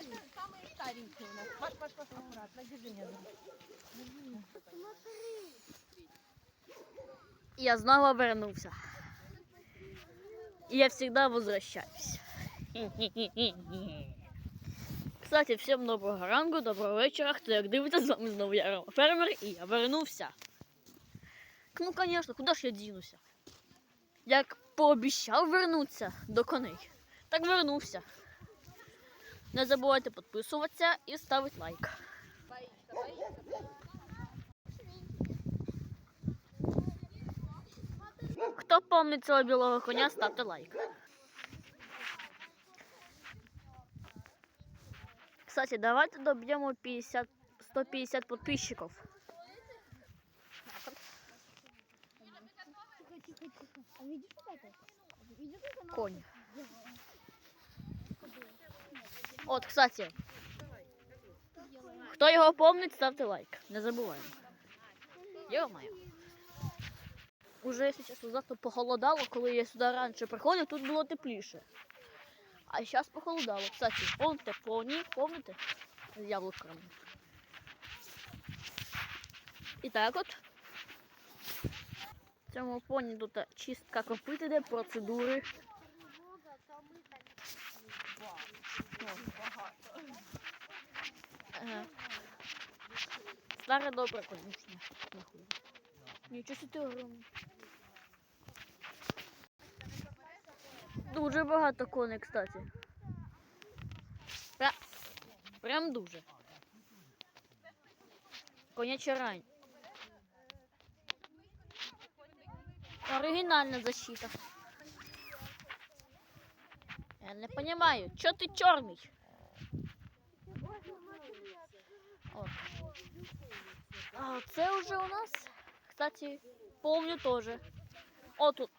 Это самые старенькие у нас. Маш, Маш, Маш, аккуратно, держи меня. Я знову вернувся. И я всегда возвращаюсь. Кстати, всім доброго ранку, доброго вечора. Хто як дивиться, з вами знову я Фермер і я вернувся. Ну, звісно, куди ж я дінуся? Як пообіцяв вернутися до коней, так вернувся. Не забувайте підписуватися і ставити лайк. Боишься, боишься? Хто помнить цього білого коня, ставте лайк. Кстати, давайте доб'ємо 50, 150 підписчиків. Тихо, От, кстати, хто його помнить, ставте лайк. Не забуваємо. Йо-моє. Уже, якщо чесно, завтра похолодало, коли я сюди раніше приходив, тут було тепліше. А зараз похолодало. Кстати, помните поні, помните? З яблуками. І так от. Цьому поні тут чистка копит іде, процедури. Много, там мы там. Ага. Старе добре, конечно. Нічого ти огромний. Дуже багато коней, кстати. Пря... Прям дуже. Коняча рань. Оригінальна защита. Не понимаю, чо ти чорний? От. А це вже у нас, кстати, помню тоже. О, тут.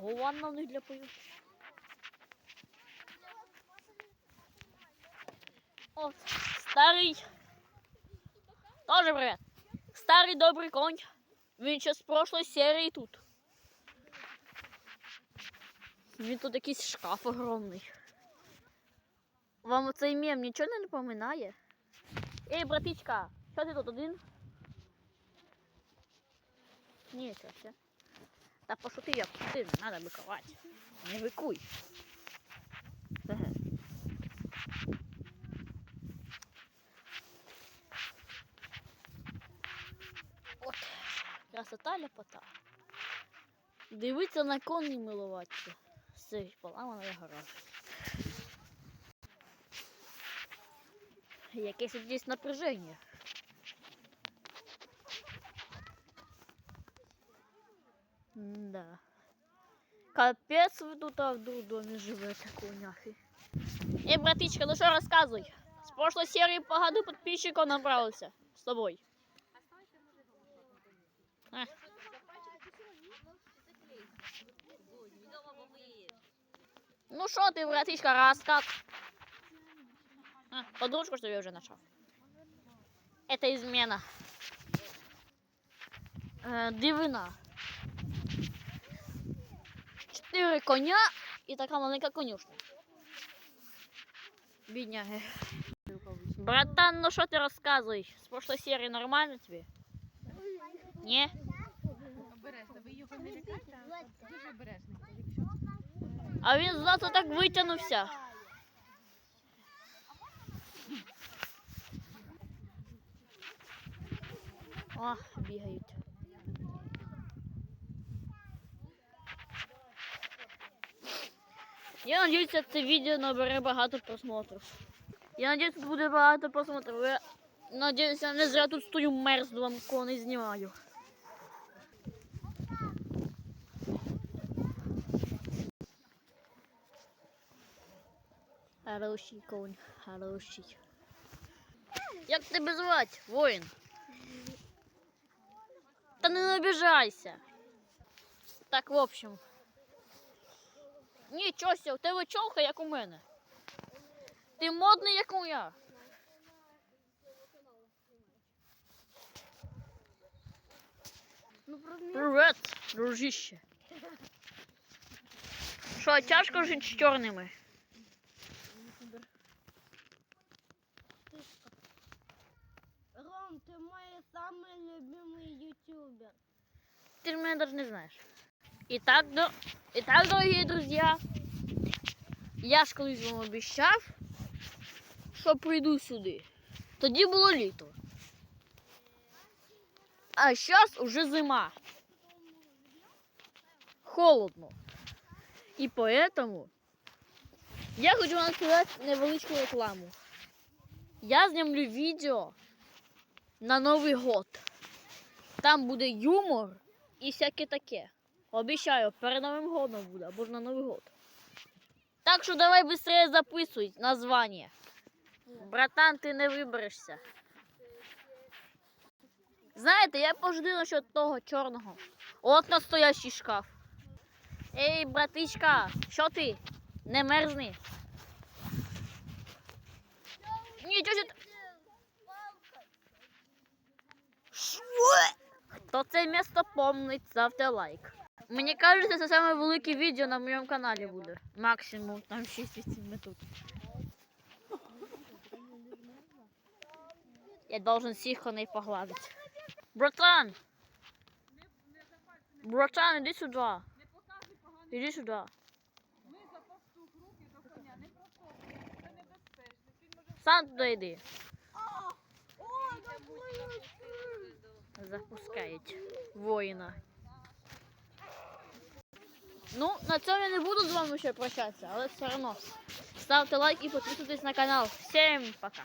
Ванна них для пою. От, старий. Тоже привет. Старий добрий конь. Він ще з прошлої серії тут. Він тут якийсь шкаф огромний. Вам оцей мем нічого не напоминає? Ей, братичка, що ти тут один? Ні, що ще. Та пошути я пошути, не треба бикувати. Не бикуй. От, красота ляпота. Дивиться на коні милуватися. Все, поламана гора. Якесь здесь напряжение. Да. Капец вы тут а, в доме живете, коняхи. Эй, братичка, ну что рассказывай? С прошлой серии по году подписчиков набрался с тобой. А. Ну что ты, братичка, рассказ? А, подружку, что я уже нашел. Это измена. Е, дивина. Чотири коня і така маленька конюшня. Бідняги. Братан, ну що ти розказуєш? З прошлої серії нормально тобі? Ні? Обережно, ви його не лякайте, а дуже обережно. Якщо А він зразу так витягнувся. О, бігають. Я надіюся, це відео набере багато просмотрів. Я надіюся, буде багато просмотрів. Я надіюся, не зря тут стою мерзну вам коней знімаю. Хороший конь, хороший. Як тебе звати, воїн? Та не обіжайся. Так, в общем. Нічого, у тебе чолка, як у мене. Ти модний, як у я. Привет, дружище. Що, тяжко жити з чорними? Ютубер. Ты меня даже не знаешь. Итак, до... Итак, дорогие друзья, я ж колись вам обіцяв, що прийду сюди. Тоді було літо. А зараз уже зима. Холодно. І поэтому я хочу вам сказати невеличку рекламу. Я знімлю відео на Новий год. Там буде юмор і всяке таке. Обіцяю, перед Новим годом буде, або ж на Новий год. Так що давай швидше записуй названня. Братан, ти не виберешся. Знаєте, я пожди насчет того чорного. От настоящий шкаф. Ей, братичка, що ти? Не мерзни. Нічого. сі- Що? Хто це місто помнить, ставте лайк. Мені кажеться, це саме велике відео на моєму каналі буде. Максимум там 6-8 минут. Я должен всіх коней погладити. Братан! Братан, іди сюди. Іди сюди. Ми. Сам туди йди. О, Запускають воїна. Ну, на цьому я не буду з вами ще прощатися, але все одно. Ставте лайк і підписуйтесь на канал. Всім пока!